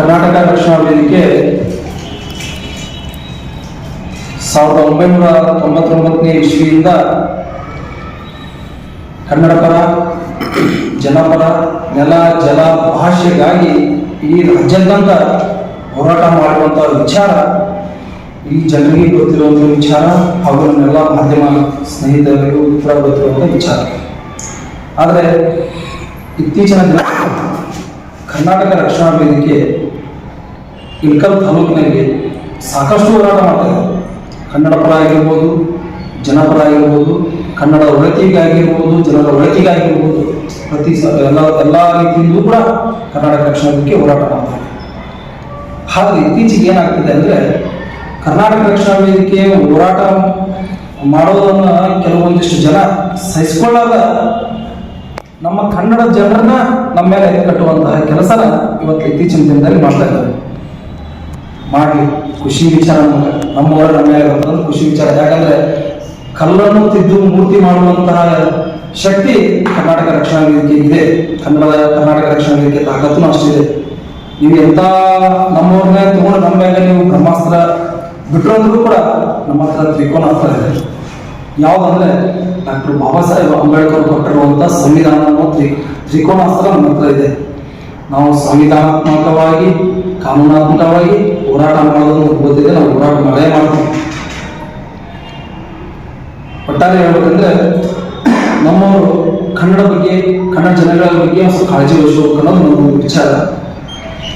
ಕರ್ನಾಟಕ ರಕ್ಷಣಾ ವೇದಿಕೆ ಸಾವಿರದ ಒಂಬೈನೂರ ತೊಂಬತ್ತೊಂಬತ್ತನೇ ಇಸ್ವಿಯಿಂದ ಕನ್ನಡ ಪರ ಜನಪರ, ನೆಲ, ಜಲ, ಭಾಷೆಗಾಗಿ ಈ ರಾಜ್ಯಾದ್ಯಂತ ಹೋರಾಟ ಮಾಡುವಂಥ ವಿಚಾರ, ಈ ಜನರಿಗೆ ಗೊತ್ತಿರುವಂಥ ವಿಚಾರ ಹಾಗೂ ನಮ್ಮೆಲ್ಲ ಮಾಧ್ಯಮ ಸ್ನೇಹಿತರಿಗೂ ಕೂಡ ಗೊತ್ತಿರುವಂಥ ವಿಚಾರ. ಆದರೆ ಇತ್ತೀಚಿನ ದಿನ ಕರ್ನಾಟಕ ರಕ್ಷಣಾ ವೇದಿಕೆ ಇಳ್ಕಲ್ ತಾಲೂಕಿನಲ್ಲಿ ಸಾಕಷ್ಟು ಹೋರಾಟ ಮಾಡ್ತಾರೆ. ಕನ್ನಡ ಪರ ಆಗಿರ್ಬೋದು ಜನಪರ ಆಗಿರ್ಬೋದು, ಕನ್ನಡ ಒಳತಿಗಾಗಿರ್ಬೋದು ಜನರ ಒಳತಿಗಾಗಿರ್ಬೋದು ಪ್ರತಿ ಸ, ಎಲ್ಲ ಎಲ್ಲ ರೀತಿಯಿಂದಲೂ ಕೂಡ ಕರ್ನಾಟಕ ರಕ್ಷಣಾ ಹೋರಾಟ ಮಾಡ್ತಾರೆ. ಹಾಗೆ ಇತ್ತೀಚೆಗೆ ಏನಾಗ್ತಿದೆ ಅಂದರೆ, ಕರ್ನಾಟಕ ರಕ್ಷಣಾ ವೇದಿಕೆ ಹೋರಾಟ ಮಾಡೋದನ್ನು ಕೆಲವೊಂದಿಷ್ಟು ಜನ ಸಹಿಸ್ಕೊಳ್ಳದ ನಮ್ಮ ಕನ್ನಡ ಜನರನ್ನ ನಮ್ಮ ಮೇಲೆ ಕಟ್ಟುವಂತಹ ಕೆಲಸನ ಇವತ್ತು ಇತ್ತೀಚಿನ ದಿನದಲ್ಲಿ ಮಾಡ್ತಾ ಇದ್ದಾರೆ. ಮಾಡಲಿ ಖುಷಿ ವಿಚಾರ ನಮ್ಮವರ ನಮ್ಮ ಮೇಲೆ ಬರ್ತದೆ ಖುಷಿ ವಿಚಾರ. ಯಾಕಂದ್ರೆ ಕಲ್ಲನ್ನು ತಿದ್ದು ಮೂರ್ತಿ ಮಾಡುವಂತಹ ಶಕ್ತಿ ಕರ್ನಾಟಕ ರಕ್ಷಣಾ ವೇದಿಕೆ ಇದೆ. ಕನ್ನಡ ಕರ್ನಾಟಕ ರಕ್ಷಣಾ ವೇದಿಕೆ ತಾಕತ್ತು ಅಷ್ಟಿದೆ ನೀವು ಎಂತ ನಮ್ಮವ್ರನ್ನ ತಗೊಂಡು ನಮ್ಮ ಮೇಲೆ ನೀವು ಬ್ರಹ್ಮಾಸ್ತ್ರ ಬಿಟ್ಟರು ಅಂದ್ರೂ ಕೂಡ ನಮ್ಮ ಹತ್ರ ತ್ರಿಕೋನ ತ್ರಿಕೋನಾಸ್ತ್ರ ಇದೆ. ಯಾವ್ದಂದ್ರೆ ಡಾಕ್ಟರ್ ಬಾಬಾ ಸಾಹೇಬ್ ಅಂಬೇಡ್ಕರ್ ಕೊಟ್ಟಿರುವಂತಹ ಸಂವಿಧಾನ ಅನ್ನೋ ತ್ರಿ ತ್ರಿಕೋನಾಸ್ತ್ರ ನಮ್ಮ ಹತ್ರ ಇದೆ. ನಾವು ಸಂವಿಧಾನಾತ್ಮಕವಾಗಿ, ಕಾನೂನಾತ್ಮಕವಾಗಿ ಹೋರಾಟ ಮಾಡೋದನ್ನು ಗೊತ್ತಿದೆ ನಾವು ಹೋರಾಟ ಮಾಡೇ ಮಾಡ್ತೀವಿ. ಒಟ್ಟಾರೆ ಹೇಳ್ಬೇಕಂದ್ರೆ ನಮ್ಮವರು ಕನ್ನಡ ಬಗ್ಗೆ, ಕನ್ನಡ ಜನಗಳ ಬಗ್ಗೆ ಒಂದು ಕಾಳಜಿ ವಹಿಸಬೇಕು ಅನ್ನೋದು ನಮ್ಮ ವಿಚಾರ.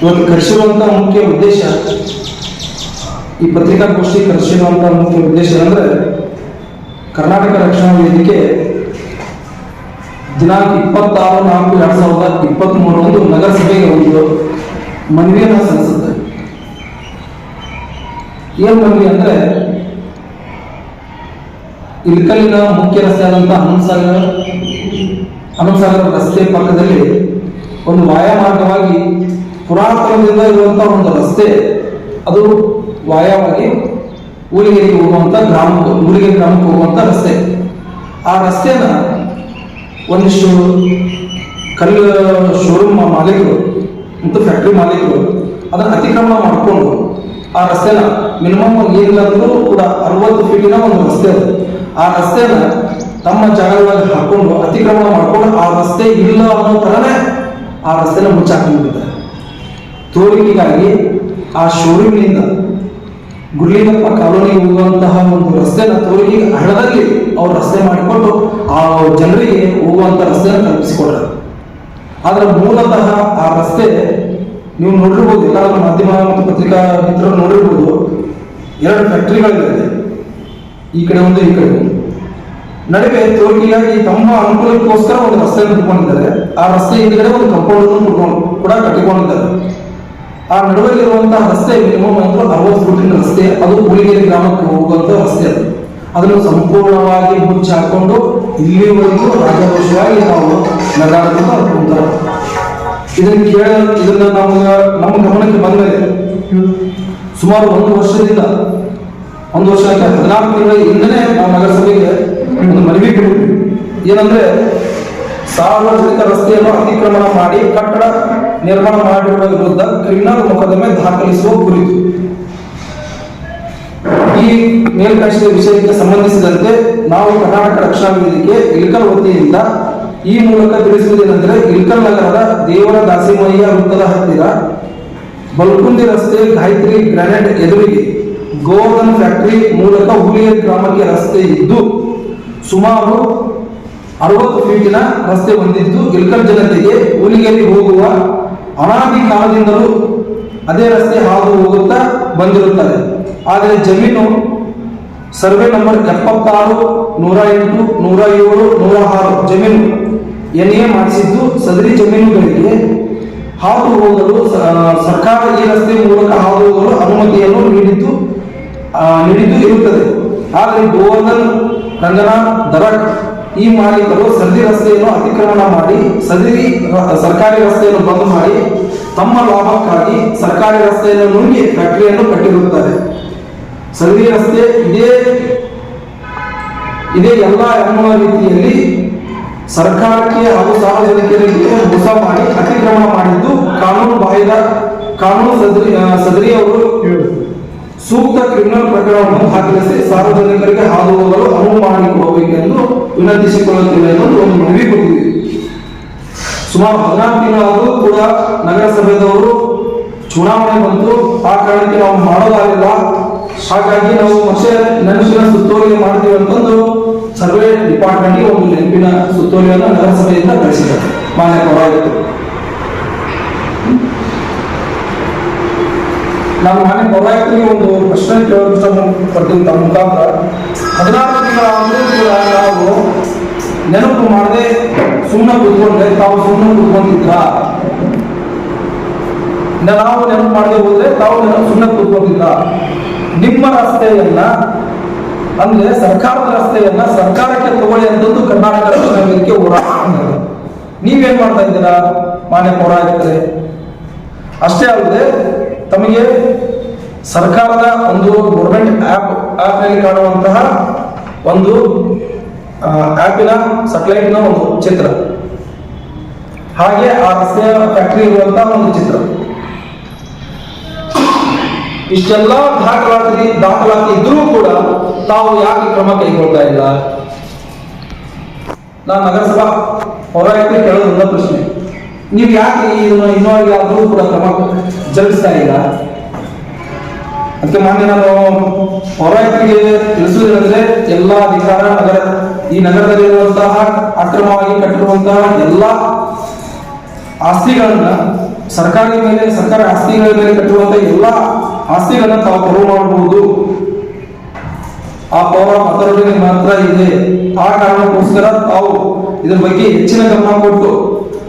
ಇವತ್ತು ಕರೆಸಿರುವಂತ ಮುಖ್ಯ ಉದ್ದೇಶ, ಈ ಪತ್ರಿಕಾಗೋಷ್ಠಿ ಕರೆಸಿರುವಂತ ಮುಖ್ಯ ಉದ್ದೇಶ ಏನಂದ್ರೆ ಕರ್ನಾಟಕ ರಕ್ಷಣಾ ವೇದಿಕೆ ದಿನಾಂಕ ಇಪ್ಪತ್ತಾರು ನಾಲ್ಕು ಎರಡ್ ಸಾವಿರದ ಇಪ್ಪತ್ತ್ ಮೂರರಂದು ನಗರಸಭೆಗೆ ಒಂದು ಮನವಿಯನ್ನು ಸಲ್ಲಿಸುತ್ತೆ. ಏನ್ ಮನವಿ ಅಂದ್ರೆ ಇಲ್ಕಲ್ಲಿನ ಮುಖ್ಯ ರಸ್ತೆ ಆದಂತ ಹನುಮಸಾಗರ ಹನುಮಸಾಗರ ರಸ್ತೆ ಪಕ್ಕದಲ್ಲಿ ಒಂದು ವಾಯಮಾರ್ಗವಾಗಿ ಪುರಾತನದಿಂದ ಇರುವಂತಹ ಒಂದು ರಸ್ತೆ. ಅದು ವಾಯವಾಗಿ ಊರಿಗೆ ಹೋಗುವಂತ ಗ್ರಾಮಕ್ಕೆ ಊರಿಗೆ ಗ್ರಾಮಕ್ಕೆ ಹೋಗುವಂತ ರಸ್ತೆ. ಆ ರಸ್ತೆನ ಒಂದಿಷ್ಟು ಕಲ್ಲು ಶೋರೂಮ್ ಮಾಲೀಕರು ಮತ್ತು ಫ್ಯಾಕ್ಟ್ರಿ ಮಾಲೀಕರು ಅದನ್ನ ಅತಿಕ್ರಮಣ ಮಾಡಿಕೊಂಡು ಆ ರಸ್ತೆನ ಮಿನಿಮಮ್ ಏನಿಲ್ಲಂದ್ರೂ ಕೂಡ ಅರವತ್ತು ಫೀಟಿನ ಒಂದು ರಸ್ತೆ ಅದು. ಆ ರಸ್ತೆನ ತಮ್ಮ ಜಾಗಗಳಲ್ಲಿ ಹಾಕೊಂಡು ಅತಿಕ್ರಮಣ ಮಾಡ್ಕೊಂಡು ಆ ರಸ್ತೆ ಇಲ್ಲ ಅನ್ನೋ ತರನೇ ಆ ರಸ್ತೆನ ಮುಚ್ಚಾಕೊಂಡಿದ್ದಾರೆ ತೋರಿಕೆಗಾಗಿ ಆ ಶೋರೂಮ್ನಿಂದ ಗುರುಲಿಂಗಪ್ಪ ಕಾಲೋನಿಗೆ ಹೋಗುವಂತಹ ಒಂದು ರಸ್ತೆನ ತೋರಿಕೆಗೆ ಹಣದಲ್ಲಿ ಅವ್ರು ರಸ್ತೆ ಮಾಡಿಕೊಂಡು ಆ ಜನರಿಗೆ ಹೋಗುವಂತ ರಸ್ತೆಯನ್ನು ಕಲ್ಪಿಸಿಕೊಡ್ರು ಆದ್ರೆ ಮೂಲತಃ ಆ ರಸ್ತೆ ನೀವು ನೋಡಿರ್ಬೋದು ಎಲ್ಲ ಮಾಧ್ಯಮ ಮತ್ತು ಪತ್ರಿಕಾ ಮಿತ್ರರು ನೋಡಿರ್ಬೋದು, ಎರಡು ಫ್ಯಾಕ್ಟ್ರಿಗಳಿದೆ ಈ ಕಡೆ ಒಂದು, ಈ ಕಡೆ ಒಂದು. ನಡುವೆ ತೋರಿಕೆಗಾಗಿ ತಮ್ಮ ಅನುಕೂಲಕ್ಕೋಸ್ಕರ ಒಂದು ರಸ್ತೆಯನ್ನು ಇಟ್ಕೊಂಡಿದ್ದಾರೆ ಆ ರಸ್ತೆ ಹಿಂದ್ಗಡೆ ಒಂದು ಕಂಪೌಂಡ್ ಅನ್ನು ಕೂಡ ಕಟ್ಟಿಕೊಂಡಿದ್ದಾರೆ. ಆ ನಡುವಲ್ಲಿರುವಂತಹ ರಸ್ತೆ ಮಿನಿಮಮ್ ಅಂದ್ರೆ ಅರವತ್ತು ಫುಟಿನ ರಸ್ತೆ, ಅದು ಹುಲಿಗೆರೆ ಗ್ರಾಮಕ್ಕೆ ಹೋಗುವಂತ ರಸ್ತೆ ಅದು. ಅದನ್ನು ಸಂಪೂರ್ಣವಾಗಿ ಮುಚ್ಚಾಕೊಂಡು ಇಲ್ಲಿವರೆಗೂ ರಾಜಕೋಶವಾಗಿ ನಾವು ನಗಾಡೋದನ್ನು ಅನ್ಕೊಂತಾರೆ ಇದನ್ನ ಕೇಳ ಇದನ್ನ ನಮ್ಮ ನಮ್ಮ ಗಮನಕ್ಕೆ ಬಂದರೆ ಸುಮಾರು ಒಂದು ವರ್ಷದಿಂದ, ಒಂದು ವರ್ಷ ಹದಿನಾಲ್ಕು ತಿಂಗಳ ಹಿಂದನೇ ನಾವು ನಗರಸಭೆಗೆ ಒಂದು ಮನವಿ ಕೊಟ್ಟಿದ್ವಿ ಏನಂದ್ರೆ ಸಾರ್ವಜನಿಕ ರಸ್ತೆಯನ್ನು ಅತಿಕ್ರಮಣ ಮಾಡಿ, ಕಟ್ಟಡ ನಿರ್ಮಾಣ ಮಾಡಿರುವ ವಿರುದ್ಧ ಕ್ರಿಮಿನಲ್ ಮೊಕದ್ದಮೆ ದಾಖಲಿಸುವ ಕುರಿತು. ಈ ಮೇಲ್ಕಳಿಸಿದ ವಿಷಯಕ್ಕೆ ಸಂಬಂಧಿಸಿದಂತೆ ನಾವು ಕರ್ನಾಟಕ ರಕ್ಷಣಾ ವೇದಿಕೆ ಇಳಕಲ್ ವತಿಯಿಂದ ಈ ಮೂಲಕ ತಿಳಿಸುವುದೇನೆಂದರೆ ಇಲ್ಕಲ್ ನಗರದ ದೇವರ ದಾಸಿಮಯ್ಯ ವೃತ್ತದ ಹತ್ತಿರ ಬಲ್ಕುಂದಿ ರಸ್ತೆ ಗಾಯತ್ರಿ ಗ್ರಾನೈಟ್ ಎದುರಿಗೆ ಗೋವರ್ಧನ್ ಫ್ಯಾಕ್ಟರಿ ಮೂಲಕ ಹುಲಿಯರ್ ಗ್ರಾಮಕ್ಕೆ ರಸ್ತೆ ಇದ್ದು ಸುಮಾರು ಅರವತ್ತು ಫೀಟಿನ ರಸ್ತೆ ಹೊಂದಿದ್ದು ಇಲ್ಕಲ್ ಜನತೆಗೆ ಹುಲಿಗೆರೆ ಹೋಗುವ ಅನಾದಿ ಕಾಲದಿಂದಲೂ ಅದೇ ರಸ್ತೆ ಹಾದು ಹೋಗುತ್ತಾ ಬಂದಿರುತ್ತದೆ. ಆದರೆ ಜಮೀನು ಸರ್ವೆ ನಂಬರ್ ಎಪ್ಪತ್ತಾರು ನೂರ ಎಂಟು ನೂರ ಏಳು ನೂರ ಆರು ಜಮೀನು. ಎನ್ ಎ ಮಾಡಿಸಿದ್ದು ಸದರಿ ಜಮೀನುಗಳಿಗೆ ಹಾದು ಹೋಗಲು ಸರ್ಕಾರ ಈ ರಸ್ತೆ ಮೂಲಕ ಹಾದು ಹೋಗಲು ಅನುಮತಿಯನ್ನು ನೀಡಿದ್ದು ನೀಡಿದ್ದು ಇರುತ್ತದೆ. ಆದರೆ ಗೋವರ್ಧನ್, ರಂಗನಾಥ್ ದರಕ್ ಈ ಮಾಲೀಕರು ಸದರಿ ರಸ್ತೆಯನ್ನು ಅತಿಕ್ರಮಣ ಮಾಡಿ, ಸದರಿ ಸರ್ಕಾರಿ ರಸ್ತೆಯನ್ನು ಬಂದ್ ಮಾಡಿ ತಮ್ಮ ಲಾಭಕ್ಕಾಗಿ ಸರ್ಕಾರಿ ರಸ್ತೆಯನ್ನು ನುಂಗಿ ಫ್ಯಾಕ್ಟರಿಯನ್ನು ಕಟ್ಟಿರುತ್ತಾರೆ. ಸದರಿ ರಸ್ತೆ ಇದೇ ಇದೇ ಎಲ್ಲ ಎನ್ನುವ ರೀತಿಯಲ್ಲಿ ಸರ್ಕಾರಕ್ಕೆ ಹಾಗೂ ಸಾರ್ವಜನಿಕರಿಗೆ ಮೋಸ ಮಾಡಿ ಅತಿಕ್ರಮಣ ಮಾಡಿದ್ದು ಕಾನೂನು ಬಾಹಿರ, ಕಾನೂನು ಸದರಿ ಸದರಿ ಅವರು ಸೂಕ್ತ ಕ್ರಿಮಿನಲ್ ಪ್ರಕರಣವನ್ನು ದಾಖಲಿಸಿ ಸಾರ್ವಜನಿಕರಿಗೆ ಹಾದು ಹೋಗಲು ಅನುವು ಮಾಡಿಕೊಡಬೇಕೆಂದು ವಿನಂತಿಸಿಕೊಳ್ಳುತ್ತೇವೆ ಎಂದು ಒಂದು ಮನವಿ ಕೊಟ್ಟಿದೆ. ಸುಮಾರು ಹದಿನಾರು ತಿಂಗಳಾದರೂ ಕೂಡ ನಗರಸಭೆದವರು ಚುನಾವಣೆ ಬಂತು, ಆ ಕಾರಣಕ್ಕೆ ನಾವು ಮಾಡೋದಾಗಿಲ್ಲ. ಹಾಗಾಗಿ ನಾವು ಮತ್ತೆ ನೆನಪಿನ ಸುತ್ತೋಲೆ ಮಾಡ್ತೀವಿ ಅಂತಂದು ಡಿಪಾರ್ಟ್ಮೆಂಟ್ಗೆ ಒಂದು ನೆನಪಿನ ಸುತ್ತೋಲೆಯನ್ನು ನಗರಸಭೆಯಿಂದ ಕಳಿಸಿದ್ದಾರೆ ಮಾನ್ಯ ಪೌರಾಯುಕ್ತರು ನಾನು ಮಾನ್ಯ ಪೌರಾಯುಕ್ತರಿಗೆ ಒಂದು ಪ್ರಶ್ನೆ ಕೇಳೋದು ಇಷ್ಟಪಡ್ತೀನಿ ತಮ್ಮ ಮುಖಾಂತರ. ಹದಿನಾರು ಕೂಡ ನಾವು ನೆನಪು ಮಾಡದೆ ಸುಮ್ಮನೆ ಕೂತ್ಕೊಂಡ್ರೆ ತಾವು ಸುಮ್ಮನೆ ಕೂತ್ಕೊಂಡಿದ್ರ ನಾವು ನೆನಪು ಮಾಡದೆ ಹೋದ್ರೆ ತಾವು ನೆನಪು ಸುಮ್ಮನೆ ಕೂತ್ಕೊಂಡಿದ್ರ ನಿಮ್ಮ ರಸ್ತೆಯನ್ನ ಅಂದ್ರೆ ಸರ್ಕಾರದ ರಸ್ತೆಯನ್ನ ಸರ್ಕಾರಕ್ಕೆ ತಗೊಳ್ಳಿ ಅಂತಂದು ಕರ್ನಾಟಕ ವೇದಿಕೆ ಹೋರಾಟ. ನೀವೇನ್ ಮಾಡ್ತಾ ಇದ್ದೀರಾ, ಮಾನ್ಯ ಪೌರಾಯುಕ್ತರೇ? ಅಷ್ಟೇ ಅಲ್ಲದೆ, ತಮಗೆ ಸರ್ಕಾರದ ಒಂದು ಗೌರ್ಮೆಂಟ್ ಆಪ್ ಆಪ್ನಲ್ಲಿ ಕಾಣುವಂತಹ ಒಂದು ಆ್ಯಪಿನ ಸಟಲೈಟ್ನ ಒಂದು ಚಿತ್ರ. ಹಾಗೆ ಆ ರಸ್ತೆಯ ಫ್ಯಾಕ್ಟರಿ ಇರುವಂತಹ ಒಂದು ಚಿತ್ರ. ಇಷ್ಟೆಲ್ಲ ದಾಖಲಾತಿ ದಾಖಲಾತಿ ಇದ್ರೂ ಕೂಡ ತಾವು ಯಾಕೆ ಕ್ರಮ ಕೈಗೊಳ್ತಾ ಇಲ್ಲ? ನಾನು ನಗರಸಭಾ ಹೋರಾಟಕ್ಕೆ ಕೇಳೋದು ಒಂದೇ ಪ್ರಶ್ನೆ. ನೀವು ಯಾಕೆ ಇನ್ನು ಇನ್ನೂ ಕೂಡ ಕ್ರಮ ಜರುಗಿಸ್ತಾ ಇಲ್ಲ? ಅದಕ್ಕೆ ಮಾನ್ಯ ನಾನು ಹೋರಾಟಕ್ಕೆ ತಿಳಿಸುವುದೇನೆಂದ್ರೆ, ಎಲ್ಲ ಅಧಿಕಾರ ನಗರ ಈ ನಗರದಲ್ಲಿರುವಂತಹ ಅಕ್ರಮವಾಗಿ ಕಟ್ಟಿರುವಂತಹ ಎಲ್ಲ ಆಸ್ತಿಗಳನ್ನ ಸರ್ಕಾರಿ ಮೇಲೆ ಸರ್ಕಾರ ಆಸ್ತಿಗಳ ಮೇಲೆ ಕಟ್ಟುವಂತ ಎಲ್ಲ ಆಸ್ತಿಗಳನ್ನ ತಾವು ಕರು ಮಾಡಬಹುದು ಆ ಪೌರ ಮತರೊಡನೆ ಮಾತ್ರ ಇದೆ. ಆ ಕಾರಣಕ್ಕೋಸ್ಕರ ತಾವು ಇದರ ಬಗ್ಗೆ ಹೆಚ್ಚಿನ ಗಮನ ಕೊಟ್ಟು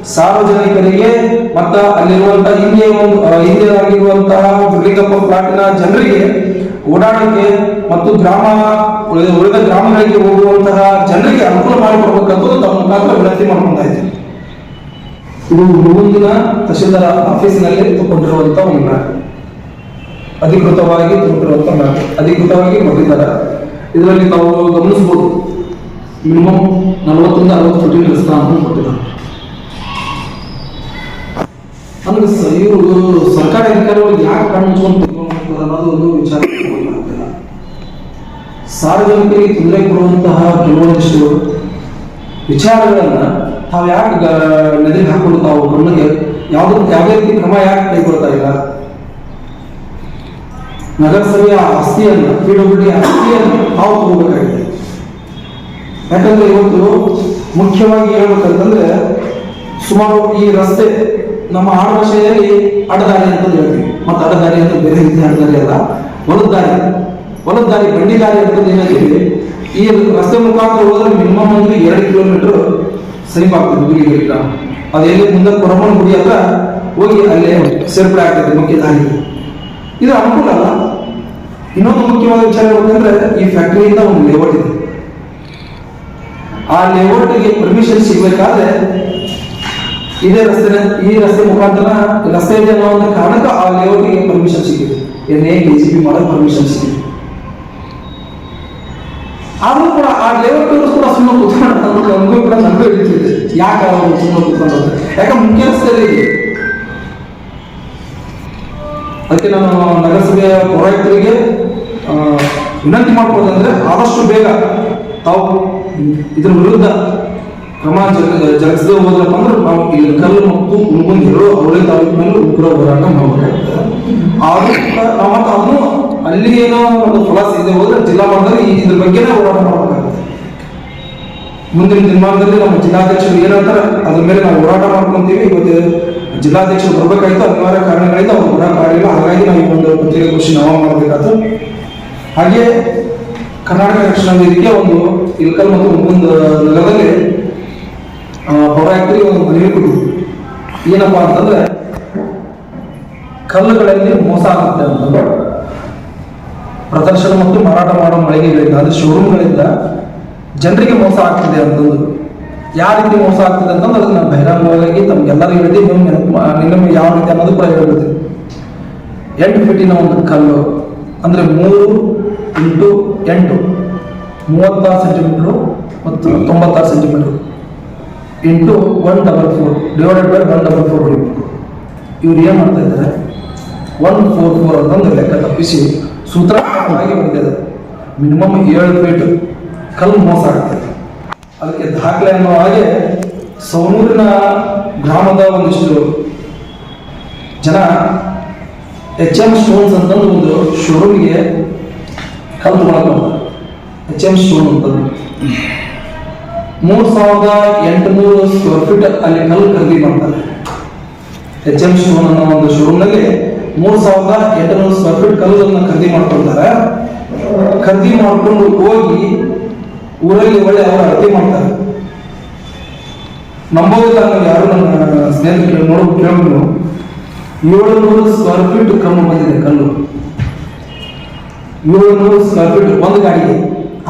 ಸಾರ್ವಜನಿಕರಿಗೆ ಮತ್ತ ಅಲ್ಲಿರುವಂತಹ ಹಿಂದೆ ಒಂದು ಹಿಂದೆ ಆಗಿರುವಂತಹ ಬಿರ್ಲಿಂಗಪ್ಪ ಪ್ಲಾಟಿನ ಜನರಿಗೆ ಓಡಾಡಲಿಕ್ಕೆ ಮತ್ತು ಗ್ರಾಮ, ಉಳಿದ ಗ್ರಾಮಗಳಿಗೆ ಹೋಗುವಂತಹ ಜನರಿಗೆ ಅನುಕೂಲ ಮಾಡಿಕೊಡ್ಬೇಕಂತ ತಮ್ಮ ಮುಖಾಂತರ ವಿನಂತಿ ಮಾಡ್ಕೊಂತಾ ಇದ್ದೀನಿ ಇದು ಮುಂದಿನ ತಹಶೀಲ್ದಾರ್ ಆಫೀಸಿನಲ್ಲಿ ತಗೊಂಡಿರುವಂತ ಒಂದು ಅಧಿಕೃತವಾಗಿ ತಗೊಂಡಿರುವಂತ ಮ್ಯಾಪ್ ಅಧಿಕೃತವಾಗಿ ಕೊಟ್ಟಿದ್ದಾರೆ ಇದರಲ್ಲಿ ನಾವು ಗಮನಿಸಬಹುದು. ಮಿನಿಮಮ್ ನಲವತ್ತರಿಂದ ಅರವತ್ತು ರಸ್ತೆ ಅಂತ ಕೊಟ್ಟಿದ್ದಾರೆ. ಅಂದ್ರೆ ಇವರು ಸರ್ಕಾರಿ ಅಧಿಕಾರಿಗಳು ಯಾಕೆ ಕಣ್ಣು ಮುಚ್ಕೊಂಡು ಅನ್ನೋದು ಒಂದು ವಿಚಾರ. ಸಾರ್ವಜನಿಕರಿಗೆ ತೊಂದರೆ ಕೊಡುವಂತಹ ಕೆಲವೊಂದಿಷ್ಟು ವಿಚಾರಗಳನ್ನ ತಾವು ಯಾಕೆ ನೆದರಿಗೆ ಹಾಕೊಂಡು ತಾವು ಗಮನಕ್ಕೆ ಯಾವುದೇ ಯಾವುದೇ ರೀತಿ ಕ್ರಮ ಯಾಕೆ ಕೈಗೊಳ್ತಾ ಇಲ್ಲ? ನಗರಸಭೆಯ ಆಸ್ತಿಯನ್ನು ಪಿ ಡಬ್ಲ್ಯೂ ಆಸ್ತಿಯನ್ನು ನಾವು ತಗೋಬೇಕಾಗಿದೆ. ಯಾಕಂದ್ರೆ ಇವತ್ತು ಮುಖ್ಯವಾಗಿ ಹೇಳ್ಬೇಕಂತಂದ್ರೆ, ಸುಮಾರು ಈ ರಸ್ತೆ ನಮ್ಮ ಆಡಭಾಷೆಯಲ್ಲಿ ಅಡದಾರಿ ಅಂತ ಹೇಳ್ತೀವಿ. ಮತ್ತೆ ಅಡದಾರಿ ಅಂತ ಬೇರೆ ರೀತಿ ಅಡದಾರಿ ಅಲ್ಲ ಹೊಲದಾರಿ ದಾರಿ ಬಂಡಿದಾರಿ ದಾರಿ ಬಂಡಿ ದಾರಿ ಅಂತ ಹೇಳ್ತೀವಿ. ಈ ರಸ್ತೆ ಮುಖಾಂತರ ಹೋದ್ರೆ ಮಿನಿಮಮ್ ಒಂದು ಎರಡು ಕಿಲೋಮೀಟರ್ ಸಮೀಪ ಆಗ್ತದೆ ಇಲ್ಲ ಅದು ಎಲ್ಲಿ ಮುಂದೆ ಕೊರಮಣ ಗುಡಿ ಹತ್ರ ಹೋಗಿ ಅಲ್ಲೇ ಸೇರ್ಪಡೆ ಆಗ್ತದೆ, ಮುಖ್ಯ ದಾರಿ. ಇದು ಅನುಕೂಲ ಅಲ್ಲ. ಇನ್ನೊಂದು ಮುಖ್ಯವಾದ ವಿಚಾರ ಏನಂತಂದ್ರೆ ಈ ಫ್ಯಾಕ್ಟರಿಯಿಂದ ಒಂದು ಲೇಔಟ್ ಇದೆ. ಆ ಲೇಔಟ್ಗೆ ಪರ್ಮಿಷನ್ ಸಿಗ್ಬೇಕಾದ್ರೆ ಇದೇ ರಸ್ತೆ ಈ ರಸ್ತೆ ಮುಖಾಂತರ ರಸ್ತೆ ಇದೆ ಅನ್ನೋ ಒಂದು ಕಾರಣಕ್ಕೆ ಆ ಲೇಔಟ್ಗೆ ಪರ್ಮಿಷನ್ ಸಿಕ್ಕಿದೆ. ಎನ್ ಎ ಜಿ ಪಿ ಮಾಡೋ ಪರ್ಮಿಷನ್ ಸಿಕ್ಕಿದೆ. ಆದ್ರೂ ಕೂಡ ಆ ಲೇಔಟ್ ಕೂಡ ಸುಮ್ಮನೆ ಕೂತ್ಕೊಂಡು ನನಗೂ ಕೂಡ ನನಗೂ ಹಿಡಿತಿದೆ ಯಾಕೆ ಅವರು ಸುಮ್ಮನೆ ಕೂತ್ಕೊಂಡು ಯಾಕಂದ್ರೆ ಮುಖ್ಯ ರಸ್ತೆಯಲ್ಲಿ ಅದಕ್ಕೆ ನಾನು ನಗರಸಭೆಯ ಪೌರಾಯುಕ್ತರಿಗೆ ವಿನಂತಿ ಮಾಡ್ಕೊಳ್ಳೋದಂದ್ರೆ ಆದಷ್ಟು ಬೇಗ ತಾವು ಇದರ ವಿರುದ್ಧ ಕ್ರಮ ಜರುಗ- ಜರುಗಿಸದೆ ಹೋದ್ರಪ್ಪ ಅಂದ್ರೆ ನಾವು ಇಲ್ಲಿ ಕಲ್ಲು ಮತ್ತು ಇರೋ ಎರಡು ಅವಳಿ ತಾಲೂಕಿನಲ್ಲಿ ಉಗ್ರ ಹೋರಾಟ ಮಾಡಬೇಕಾಗ್ತದೆ ನಾವು ಮತ್ತೆ ಅದನ್ನು ಅಲ್ಲಿ ಏನೋ ಒಂದು ಫಲ ಸಿಗದೆ ಹೋದ್ರೆ ಜಿಲ್ಲಾ ಮಟ್ಟದಲ್ಲಿ ಈ- ಇದ್ರ ಬಗ್ಗೆನೇ ಹೋರಾಟ ಮಾಡಬೇಕಾಗುತ್ತೆ. ಮುಂದಿನ ದಿನಮಾನದಲ್ಲಿ ನಮ್ಮ ಜಿಲ್ಲಾಧ್ಯಕ್ಷರು ಏನಂತಾರೆ, ಅದ್ರ ಮೇಲೆ ನಾವು ಹೋರಾಟ ಮಾಡ್ಕೊಂತೀವಿ. ಇವತ್ತು ಜಿಲ್ಲಾಧ್ಯಕ್ಷರು ಬರಬೇಕಾಯ್ತು, ಅನಿವಾರ್ಯ ಕಾರಣಗಳಿಂದ ಅವ್ರು ಬರೋಕ್ಕಾಗಲಿಲ್ಲ ಹಾಗಾಗಿ ನಾವು ಈ ಒಂದು ಪತ್ರಿಕಾಗೋಷ್ಠಿ ನಾವು ಮಾಡಬೇಕಾಯ್ತು. ಹಾಗೆ ಕರ್ನಾಟಕ ರಕ್ಷಣಾ ವೇದಿಕೆ ಒಂದು ಇಲ್ಕಲ್ ಮತ್ತು ಮುಕುಂದ ನಗರದಲ್ಲಿ ಪೌರಾಯುಕ್ತರಿಗೆ ಒಂದು ಮನವಿ ಕೊಟ್ಟಿದ್ರು ಏನಪ್ಪಾ ಅಂತಂದ್ರೆ, ಕಲ್ಲುಗಳಲ್ಲಿ ಮೋಸ ಆಗುತ್ತೆ ಅಂತಂದ್ರೆ ಪ್ರದರ್ಶನ ಮತ್ತು ಮಾರಾಟ ಮಾಡೋ ಮಳಿಗೆಗಳಿಂದ ಅಂದ್ರೆ ಶೋರೂಮ್ಗಳಿಂದ ಜನರಿಗೆ ಮೋಸ ಆಗ್ತಿದೆ ಅಂತಂದು. ಯಾವ ರೀತಿ ಮೋಸ ಆಗ್ತಿದೆ ಅಂತಂದ್ರೆ ಅದನ್ನ ನಾನು ಬಹಿರಂಗವಾಗಿ ತಮ್ಗೆಲ್ಲರಿಗೂ ಹೇಳ್ತಿ ನೀವು ನೆನಪು ಮಾ- ಯಾವ ರೀತಿ ಅನ್ನೋದು ಕೂಡ ಹೇಳ್ಬಿಡ್ತೀವಿ ಎಂಟು ಫೀಟಿನ ಒಂದು ಕಲ್ಲು, ಅಂದ್ರೆ ಮೂರು ಇಂಟು ಎಂಟು. ಮೂವತ್ತಾರು ಸೆಂಟಿಮೀಟ್ರು ಮತ್ತು ತೊಂಬತ್ತಾರು centimetre into one double four divided by one double four ಹೊಡಿಬೇಕು ಇವ್ರು ಏನು ಮಾಡ್ತಾ ಇದ್ದಾರೆ? ಫೋರ್ ಫೋರ್ ಅಂತಂದು ಲೆಕ್ಕ ತಪ್ಪಿಸಿ ಸೂತ್ರ ಬಂದಿದೆ ಮಿನಿಮಮ್ ಏಳು ಫೀಟ್ ಕಲ್ಲು ಮೋಸ ಆಗ್ತದೆ ಅದಕ್ಕೆ ದಾಖಲೆ ಅನ್ನೋ ಹಾಗೆ ಸೌನೂರಿನ ಗ್ರಾಮದ ಒಂದಿಷ್ಟು ಜನ ಎಚ್ ಎಂ ಸ್ಟೋನ್ಸ್ ಅಂತಂದು ಒಂದು ಶೋರೂಮ್ಗೆ ಕಲ್ಲು ತಗೊಳಕ್ಕೆ ಎಚ್ ಎಂ ಸ್ಟೋನ್ ಅಂತದ್ದು ಮೂರು ಸಾವಿರದ ಎಂಟುನೂರು ಸ್ಕ್ವೇರ್ ಫೀಟ್ ಅಲ್ಲಿ ಕಲ್ಲು ಖರೀದಿ ಮಾಡ್ತಾರೆ. ಎಚ್ ಎಂ ಸ್ಟೋನ್ ಅನ್ನೋ ಒಂದು ಶೋರೂಮ್ನಲ್ಲಿ ಮೂರು ಸಾವಿರದ ಎಂಟುನೂರು ಸ್ಕ್ವೇರ್ ಫೀಟ್ ಕಲ್ಲನ್ನು ಖರೀದಿ ಮಾಡ್ಕೊಳ್ತಾರೆ. ಖರೀದಿ ಮಾಡ್ಕೊಂಡು ಹೋಗಿ ಊರಲ್ಲಿ ಒಳ್ಳೆ ಅವರು ಅಳತೆ ಮಾಡ್ತಾರೆ. ನಂಬೋದಿಲ್ಲ ನಾವು ಯಾರು ನನ್ನ ಸ್ನೇಹಿತರು ನೋಡೋ ಕೇಳಿದ್ರು ಏಳುನೂರು ಸ್ಕ್ವೇರ್ ಫೀಟ್ ಕಮ್ಮಿ ಬಂದಿದೆ ಕಲ್ಲು. ಏಳುನೂರು ಸ್ಕ್ವೇರ್ ಫೀಟ್ ಒಂದು ಗಾಡಿ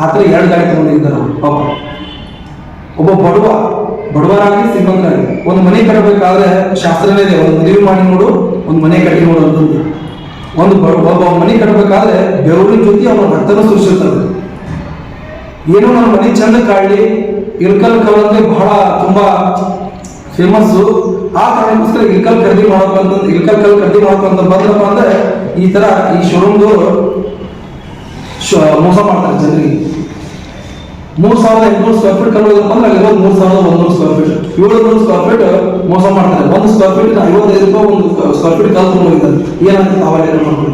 ಆ ಥರ ಎರಡು ಗಾಡಿ ತಗೊಂಡಿದ್ದಾರೆ ಪಾಪ. ಒಬ್ಬ ಬಡವ, ಬಡವರಾಗಿ ಶ್ರೀಮಂತರಾಗಲಿ ಒಂದು ಮನೆ ಕಟ್ಟಬೇಕಾದ್ರೆ ಶಾಸ್ತ್ರನೇ ಇದೆ, ಒಂದು ಮದುವೆ ಮಾಡಿ ನೋಡು, ಒಂದು ಮನೆ ಕಟ್ಟಿ ನೋಡು ಅಂತಂದು. ಒಂದು ಬಡ ಒಬ್ಬ ಮನೆ ಕಟ್ಟಬೇಕಾದ್ರೆ ಬೆವರಿನ ಜೊತೆ ಅವನ ರಕ್ತನ ಸುರಿಸಿರ್ತದೆ ಏನೋ ನನ್ನ ಮನೆ ಚಂದ ಕಾಡಲಿ ಇಲ್ಕಲ್ ಕಲ್ ಅಂದ್ರೆ ಬಹಳ ತುಂಬಾ ಫೇಮಸ್ ಆ ಕಾರಣಕ್ಕೋಸ್ಕರ ಇಲ್ಕಲ್ ಖರೀದಿ ಮಾಡಬೇಕಂತ ಇಲ್ಕಲ್ ಕಲ್ ಖರೀದಿ ಮಾಡ್ಬೇಕಂತ ಬಂದ್ರಪ್ಪ ಅಂದ್ರೆ ಈ ತರ ಈ ಶೋರೂಮ್ದವರು ಮೋಸ ಮಾಡ್ತಾರೆ ಜನರಿಗೆ. ಮೂರು ಸಾವಿರದ ಎಂಟುನೂರು ಸ್ಕ್ವೇರ್ ಫೀಟ್ ಕಲ್ಲು ಅಂದ್ರೆ ಅಲ್ಲಿ ಇರೋದು ಮೂರ್ ಸಾವಿರದ ಒಂದೂರು ಸ್ಕ್ವೇರ್ ಫೀಟ್ ಏಳುನೂರು ಸ್ಕ್ವೇರ್ ಫೀಟ್ ಮೋಸ ಮಾಡ್ತಾರೆ. ಒಂದು ಸ್ಕ್ವೇರ್ ಫೀಟ್ ಐವತ್ತೈದು ರೂಪಾಯಿ ಒಂದು ಸ್ಕ್ವೇರ್ ಫೀಟ್ ಕಲ್ಲು ತಗೊಂಡಿದ್ದಾರೆ ಏನಂತ ಏನು ಮಾಡ್ಕೊಳ್ಳಿ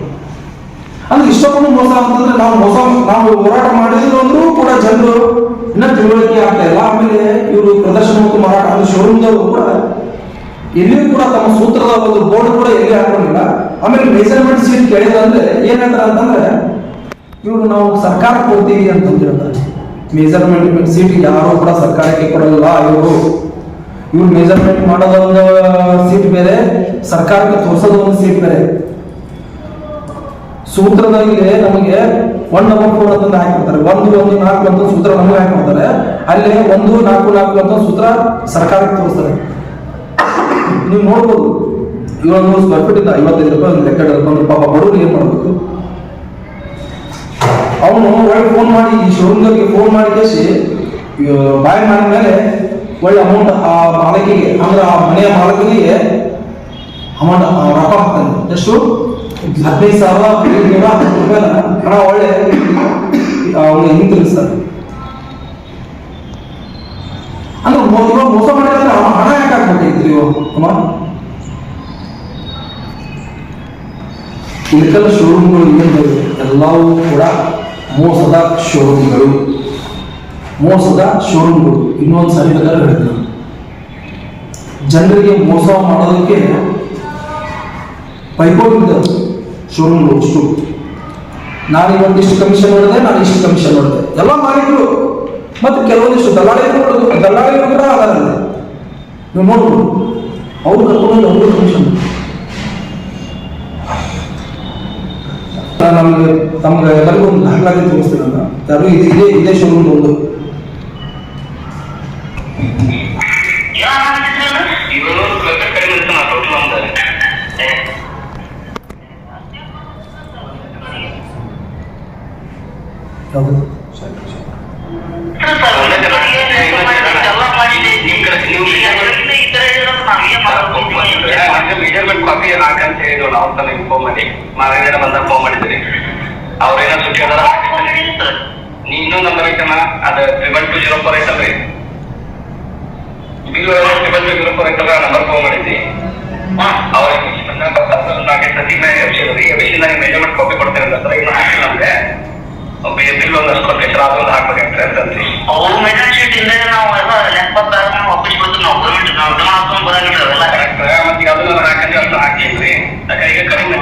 ಅಂದ್ರೆ ಇಷ್ಟೊಂದು ಮೋಸ ಅಂತಂದ್ರೆ ನಾವು ಮೋಸ ನಾವು ಹೋರಾಟ ಮಾಡಿದ್ರು ಅಂದ್ರೂ ಕೂಡ ಜನರು ಇನ್ನ ತಿಳುವಳಿಕೆ ಆಗ್ತಾ ಇಲ್ಲ. ಆಮೇಲೆ ಇವರು ಪ್ರದರ್ಶನ ಮತ್ತು ಮಾರಾಟ ಅಂದ್ರೆ ಶೋರೂಮ್ದವರು ಕೂಡ ಎಲ್ಲಿಯೂ ಕೂಡ ತಮ್ಮ ಸೂತ್ರದ ಒಂದು ಬೋರ್ಡ್ ಕೂಡ ಎಲ್ಲಿ ಹಾಕೊಂಡಿಲ್ಲ. ಆಮೇಲೆ ಮೆಜರ್ಮೆಂಟ್ ಸೀಟ್ ಕೇಳಿದ್ರೆ ಏನಂತ ಹೇಳ್ತಾರೆ ಅಂತಂದ್ರೆ ಇವರು ನಾವು ಸರ್ಕಾರ ಕೊಡ್ತೀವಿ ಅಂತ ಹೇಳ್ತಾರೆ. ಮೆಜರ್ಮೆಂಟ್ ಸೀಟ್ ಯಾರು ಕೂಡ ಸರ್ಕಾರಕ್ಕೆ ಕೊಡಲ್ಲ ಇವರು, ಇವ್ರು ಮೆಜರ್ಮೆಂಟ್ ಮಾಡೋದೊಂದು ಸೀಟ್ ಬೇರೆ, ಸರ್ಕಾರಕ್ಕೆ ತೋರಿಸೋದೊಂದು ಸೀಟ್ ಬೇರೆ. ಸೂತ್ರದಲ್ಲಿ ನಮಗೆ ಒನ್ ನಂಬರ್ ಫೋರ್ ಅಂತ ಹಾಕಿರ್ತಾರೆ ಒಂದು ಒಂದು, ನಾಲ್ಕು ಅಂತ ಸೂತ್ರ ನಮಗೆ ಹಾಕಿರ್ತಾರೆ ಅಲ್ಲಿ ಒಂದು, ನಾಲ್ಕು ನಾಲ್ಕು ಅಂತ ಸೂತ್ರ ಸರ್ಕಾರಕ್ಕೆ ತೋರಿಸ್ತಾರೆ. ನೀವು ನೋಡ್ಬೋದು. ಇವರೊಂದು ಸ್ಕ್ವೇರ್ ಫೀಟ್ ಇಂದ ಐವತ್ತೈದು ರೂಪಾಯಿ, ಒಂದು ಲೆಕ್ಕ ಪಾಪ ಬಡವರು ಏನ್ ಮಾಡ್ಬೇಕು? ಅವನು ಒಳ್ಳೆ ಫೋನ್ ಮಾಡಿ, ಈ ಶೋರೂಮ್ಗೆ ಫೋನ್ ಮಾಡಿ ಕೇಸಿ ಬಾಯ್ ಮಾಡಿದ್ಮೇಲೆ ಒಳ್ಳೆ ಅಮೌಂಟ್ ಆ ಮಾಲಕಿಗೆ, ಅಂದ್ರೆ ಆ ಮನೆಯ ಮಾಲಕನಿಗೆ ಅಮೌಂಟ್ ರೊಕ್ಕ ಹಾಕ್ತಾನೆ. ಎಷ್ಟು? ಹದಿನೈದು ಸಾವಿರ ಐದುನೂರ ಹತ್ತು ಹಣ ಒಳ್ಳೆ ಅವನಿಗೆ ತಿಳಿಸ್ತಾನೆ ಅಂದ್ರೆ ಇವಾಗ ಮೋಸ ಮಾಡಿದ್ರೆ ಅವ ಹಣ ಯಾಕೆ ಹಾಕ್ಬೇಕಾಗಿತ್ತು ಇವ ಅಮ್ಮ? ಇಳಕಲ್ ಶೋರೂಮ್ಗಳು ಏನು ಎಲ್ಲವೂ ಕೂಡ ಮೋಸದ ಶೋರೂಮ್ಗಳು. ಮೋಸದ ಶೋರೂಮ್ಗಳು. ಇನ್ನೊಂದು ಸರಿ ಬೇಕಾದ್ರೆ ಜನರಿಗೆ ಮೋಸ ಮಾಡೋದಕ್ಕೆ ಪೈಪೋಟಿ ಇದ್ದಾವೆ ಶೋರೂಮ್ಗಳು ಅಷ್ಟು. ನಾನು ಇವತ್ತಿಷ್ಟು ಕಮಿಷನ್ ನೋಡಿದೆ, ನಾನು ಇಷ್ಟು ಕಮಿಷನ್ ನೋಡಿದೆ. ಎಲ್ಲ ಮಾಲೀಕರು. ಮತ್ತು ಕೆಲವೊಂದಿಷ್ಟು ದಲ್ಲಾಳಿಗಳು ದಲ್ಲಾಳಿಗಳು ಕೂಡ ಅದಾರಲ್ಲ ನೀವು ನೋಡ್ಬೋದು. ಅವ್ರು ಕರ್ಕೊಂಡು ಅವರು ಕಮಿಷನ್ ನಮಗೆ ತಮ್ಗೆ ಎಲ್ಲರಿಗೂ ಒಂದು ದಾಖಲಾತಿ ತೋರಿಸ್ತೀನಿ ನಾನು ಯಾರು ಇದು ಇದೇ ಇದೇ ಶೋರೂಮ್ ಒಂದು ಮಾಡಿದ್ರಿ ಅವ್ರಿಗೆ ನಾಲ್ಕೈದು ಸತಿ ಎಬ್ಸಿದ್ರಿ. ಎಬ್ಸಿಂದ ನೀವು ಮೆಜರ್ಮೆಂಟ್ ಕಾಪಿ ಇನ್ನು ಹಾಕಿಲ್ಲ ಅಂದ್ರೆ ಬಿಲ್ ಒಂದಷ್ಟು ಕೊಟ್ಟೆ ಅದೊಂದು ಹಾಕ್ಬೇಕಂತ ಅಂತಂದ್ರಿ ಅವ್ರ ಮೆಟಲ್ ಶೀಟ್ ಇಂದ ನಾವು ಎಲ್ಲ ಲೆಕ್ಕ ನಾವು ವಾಪಸ್ ಕೊಡ್ತೀವಿ ನಾವು ಗೌರ್ಮೆಂಟ್ ನಾವು ಜಮಾ ಹಾಕೊಂಡ್ ಬರಂಗಿಲ್ಲ ಅವೆಲ್ಲ. ಮತ್ತೆ ಅದನ್ನ ಹಾಕಂದ್ರೆ ಅಷ್ಟು ಹಾಕಿಲ್ರಿ ಯಾಕಂದ್ರೆ ಈಗ ಕಡಿಮೆ